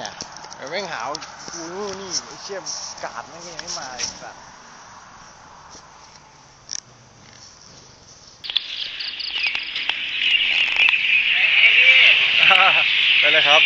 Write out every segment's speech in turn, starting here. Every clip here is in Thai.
เนี่ยไอ้แม่งหาวกูนู่นนี่ไอ้เชี่ยกาดไม่งยังไม่มาไอ้สัตว์ไปเลยครับ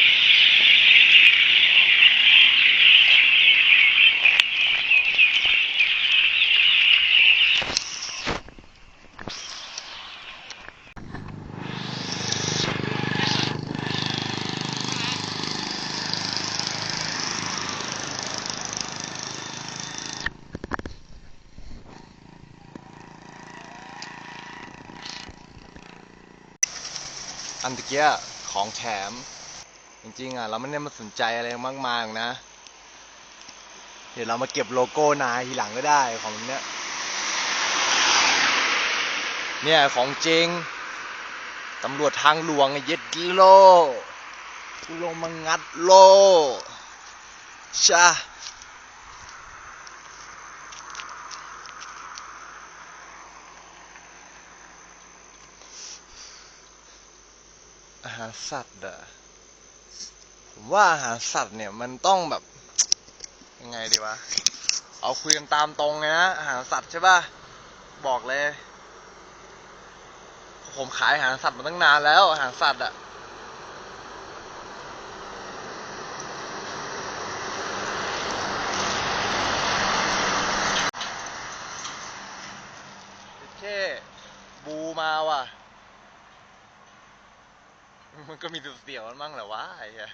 อัน ตะเกียของแถม จริงๆอะเราไม่ได้มาสนใจอะไรมากมายหรอกนะ เดี๋ยวเรามาเก็บโลโก้นายทีหลังก็ได้ของเนี้ยเนี่ยของจริงตำรวจทางหลวงเย็ดโลกูลงมางัดโลชาาหารสัตว์อะผมว่าอาหารสัตว์เนี่ยมันต้องแบบ ยังไงดีวะ เอาคุยกันตามตรงเลยนะ อาหารสัตว์ใช่ป่ะ บอกเลย ผมขายอาหารสัตว์มาตั้งนานแล้ว อาหารสัตว์อะแค่บูมาว่ะ มันก็มีตัวเสี่ยวมันมั่งแหละวะไอ้เหี้ย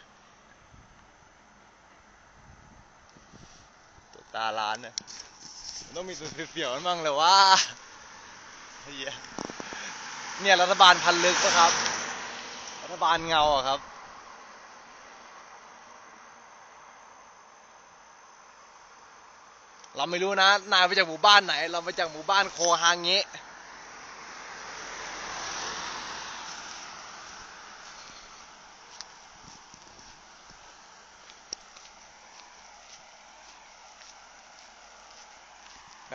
ตัวตาล้านเนี่ยมันต้องมีตัวเสี่ยวมันมั่งแหละวะไอ้เหี้ยเนี่ยรัฐบาลพันลึกนะครับ รัฐบาลเงาอะครับเราไม่รู้นะ นายมาจากหมู่บ้านไหน เรามาจากหมู่บ้านโคฮางเงะ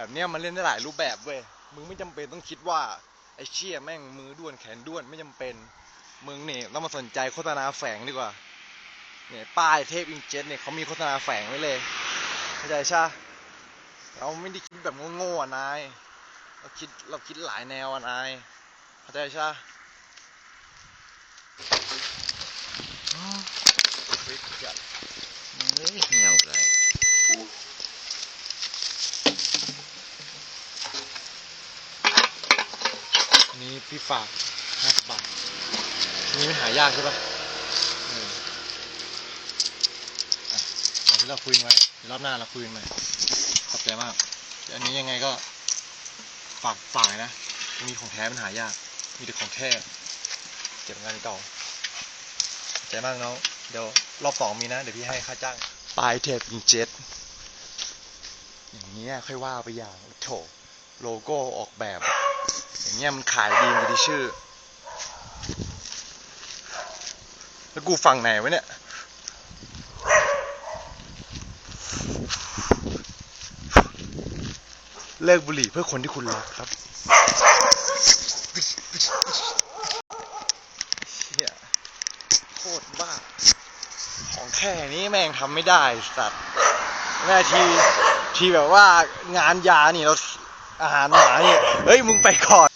แบบเนี้ยมันเล่นได้หลายรูปแบบเว้ย มึงไม่จำเป็นต้องคิดว่าไอ้เชี่ยแม่งมือด้วนแขนด้วนไม่จำเป็น มึงเนี่ยต้องมาสนใจโฆษณาแฝงดีกว่า เนี่ยป้ายเทพอิงเจ็ตเนี่ยเขามีโฆษณาแฝงไว้เลยเข้าใจใช่เราไม่ได้คิดแบบโง่ๆอะนาย เราคิดเราคิดหลายแนวอะนายเข้าใจใช่าวเฮ้ยเงียบเลย นี้พี่ฝากห้าสิบบาทอันนี้ไม่หายากใช่ปะเอออะอย่างที่เราคุยไว้เดี๋ยวรอบหน้าเราคุยกันใหม่ขอบใจมากอันนี้ยังไงก็ฝากฝากนะ มีของแท้มันหายาก มีแต่ของแท้เก็บงานเก่าขอใจมากน้องเดี๋ยวรอบสองมีนะ เดี๋ยวพี่ให้ค่าจ้างปลายเทปยิงเจ็ตอย่างเงี้ยค่อยว่าไปอย่างโถโลโก้ออกแบบ เงี้ยมันขายดีมันจะได้ชื่อ แล้วกูฝั่งไหนวะเนี่ยเลิกบุหรี่เพื่อคนที่คุณรักครับเฮียโคตรบ้า ของแค่นี้แม่งทำไม่ได้สัตว์แม่ที ทีแบบว่างานยานี่เราอาหารหมาเนี่ยเฮ้ย มึงไปก่อน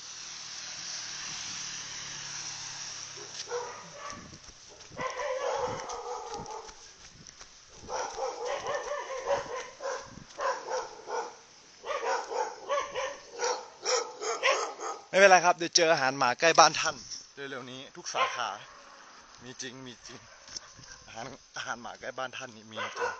เป็นไรครับ เดี๋ยวเจออาหารหมาใกล้บ้านท่านเร็วๆนี้ทุกสาขา มีจริงมีจริงอาหารอาหารหมาใกล้บ้านท่านนี่มีจริง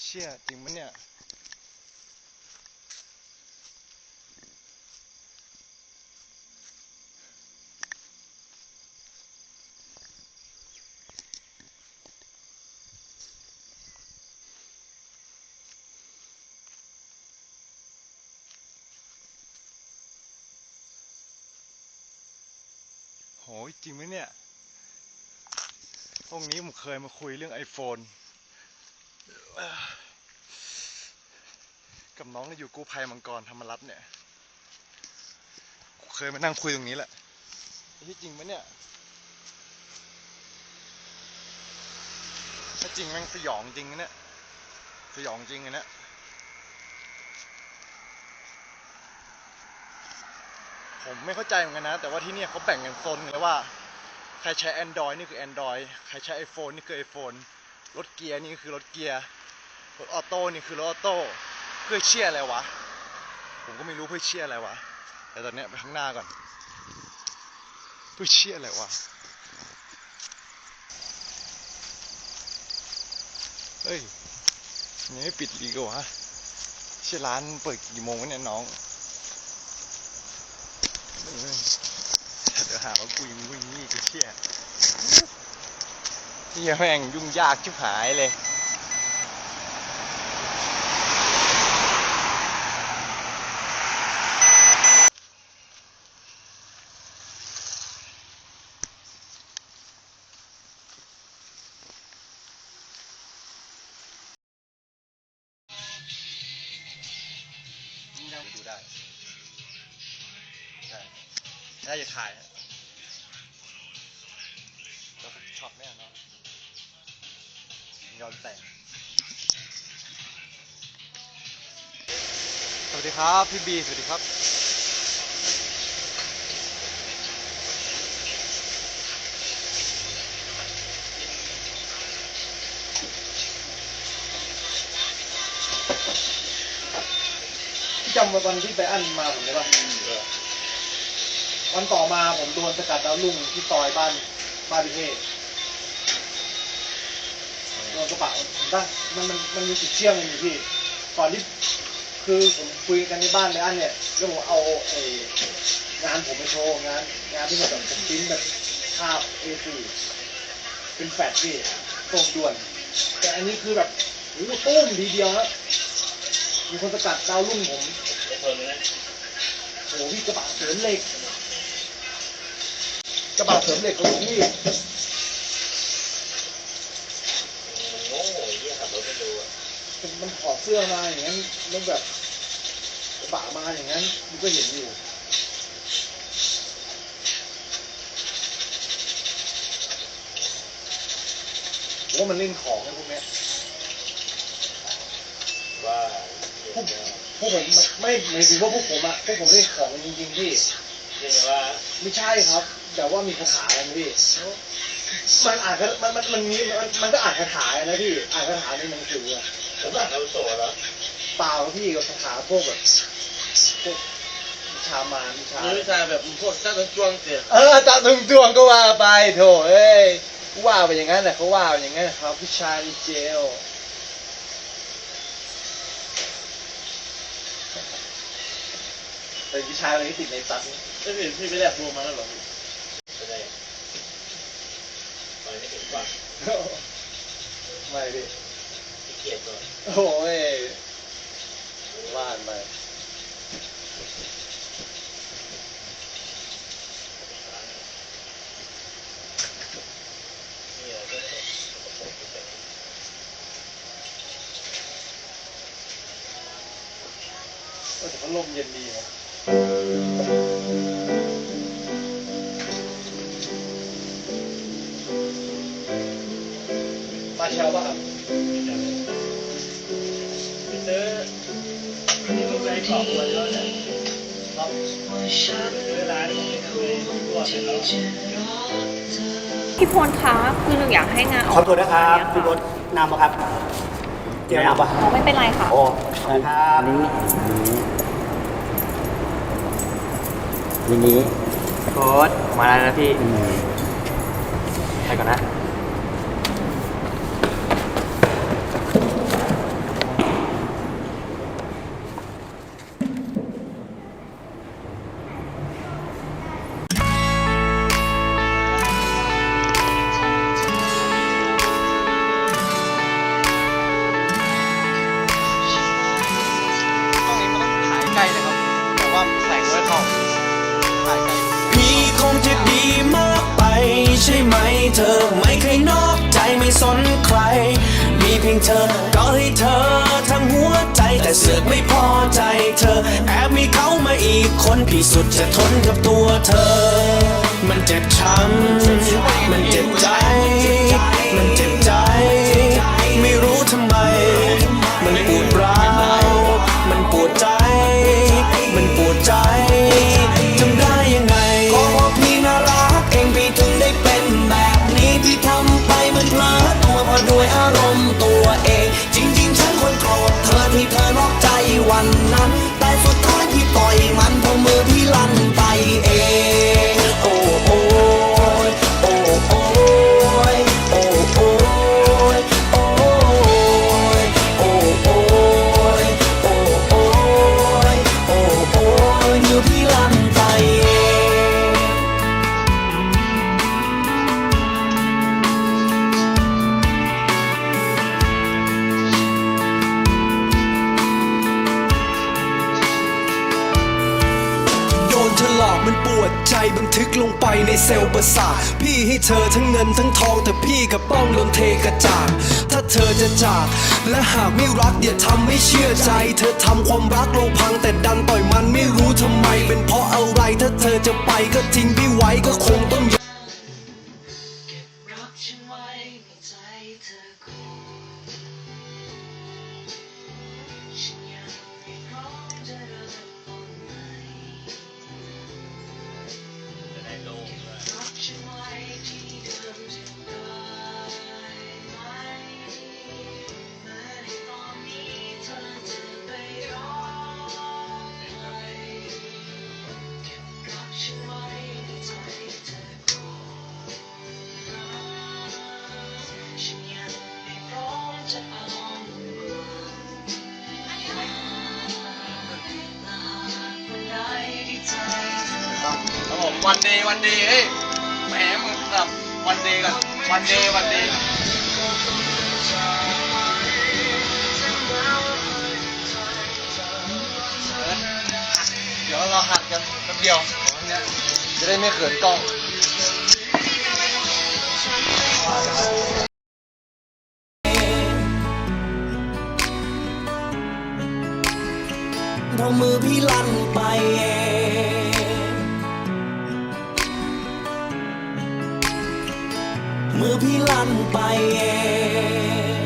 เชี่ยจริงปะเนี่ยโหยจริงไหมเนี่ย ตรงนี้ผมเคยมาคุยเรื่อง iPhone กับน้องที่อยู่กู้ภัยมังกรธรรมรัตน์เนี่ย เคยมานั่งคุยตรงนี้แหละที่จริงไหมเนี่ย ถ้าจริงแม่งสยองจริงนะเนี่ย สยองจริงเลยเนะผมไม่เข้าใจเหมือนกันนะ แต่ว่าที่นี่เขาแบ่งกันโซนกันแล้วว่า ใครใช้ Android นี่คือ Android ใครใช้ iPhone นี่คือ iPhone รถเกียร์นี่คือรถเกียร์ รถออโต้นี่คือรถออโต้เพื่อเชี่ยอะไรวะ ผมก็ไม่รู้เพื่อเชี่ยอะไรวะ แต่ตอนเนี้ยไปข้างหน้าก่อน เพื่อเชี่ยอะไรวะ เฮ้ยยังไม่ปิดอีกเหรอวะเชี่ยร้านเปิดกี่โมงวะเนี่ยน้อง เดี๋ยวหาว่ากูยังวิ่งนี่กูเชี่ยเฮียแม่งยุ่งยากชิบหายเลย น่าจะถ่ายอะแล้วก็ช็อตแน่นอนย้อนแสงสวัสดีครับพี่บี สวัสดีครับ จำวันที่ไปอั้นมาผมได้ปะ วันต่อมาผมโดนสกัดดาวรุ่งที่ซอยบ้านบ้านพิเทศโดนกระบะผมได้มันมันมันมีจุดเชื่อมอยู่พี่ก่อนที่คือผมคุยกันในบ้านไปอั้นเนี่ยแล้วผมเอาไอ้งานผมไปโชว์งานงานที่มันแบบผมปริ้นแบบภาพ A4 เป็นแฟลชพี่ส่งด่วน แต่อันนี้คือแบบโอ้โหตุ้มทีเดียวนะมีคนสกัดดาวรุ่งผมโอ้โหพี่กระบะเสริมเหล็ก กระบะเสริมเหล็กของพี่โง่ไอ้เหี้ยขับรถไม่ดูอะมันถอดเสื้อมาอย่างนั้นแล้วแบบกระบะมาอย่างนั้นมันก็เห็นอยู่ผมว่ามันเล่นของนะพวกเนี้ยว่าพวกพวกผมไม่ไม่หมายถึงว่าพวกผมอะพวกผมเล่นของจริงๆพี่ เรียกว่า ไม่ใช่ครับ แต่ว่ามีคาถากันพี่มันอ่านก็มันมันมันมีมันมันก็อ่านคาถานะพี่อ่านคาถาในหนังสืออะผมอ่านอาวุโสเหรอเปล่าพี่กับคาถาพวกแบบพวกวิชามารวิชามีวิชาแบบพวกจ้าตัวจวงเสียเออตาตุงตวงก็ว่าไปโถเอ้ยว่าไปอย่างนั้นแหละเขาว่าไปอย่างนั้นครับวิชาในเจลเป็นวิชาอะไรที่ติดในตัดนี่ไม่พี่พี่ไม่ได้รวมมาแล้วเหรอ่ะไม่ดิเกียดตัวโอ้ยว่านไปแต่พัดลมเย็นดีนะ วพี่พลคะคือหนูอยากให้งานออกขอตัวนะครับคุณรถนำปะครับ เจอนำปะอ๋อไม่เป็นไรค่ะ โอ้นะครับนี้มินิโค้ดมาแล้วนะพี่ไปก่อนนะ คนพี่สุดจะทนกับตัวเธอ มันเจ็บช้ำ มันเจ็บใจ นเธอกมันปวดใจบันทึกลงไปในเซลล์ประสาทพี่ให้เธอทั้งเงินทั้งทองแต่พี่กับป้องโดนเทกระจาดถ้าเธอจะจาก และหากไม่รักอย่าทำไม่เชื่อใจ เธอทำความรักโลพังแต่ดันปล่อยมันไม่รู้ทำไม เป็นเพราะอะไรถ้าเธอจะไปก็ทิ้งพี่ไว้ก็คงต้องย วันเดย์วันเดย์เฮ้ยแหมมึงแบบวันเดย์กันวันเดย์วันเดย์เดี๋ยวเราหัดกันแป๊บเดียวของเนี้ยจะได้ไม่เขินกล้องเรามือพี่ลั่นไป มือพี่ลั่นไปเอง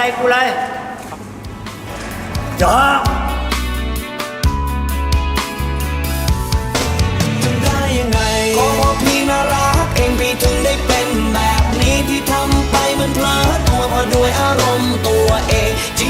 นกูเลยจอได้ยังไงก็พี่น่ารักเองพี่ถึงได้เป็นแบบนี้ที่ทำไปมันเพลิดตัวเพราะด้วยอารมณ์ตัวเองจริง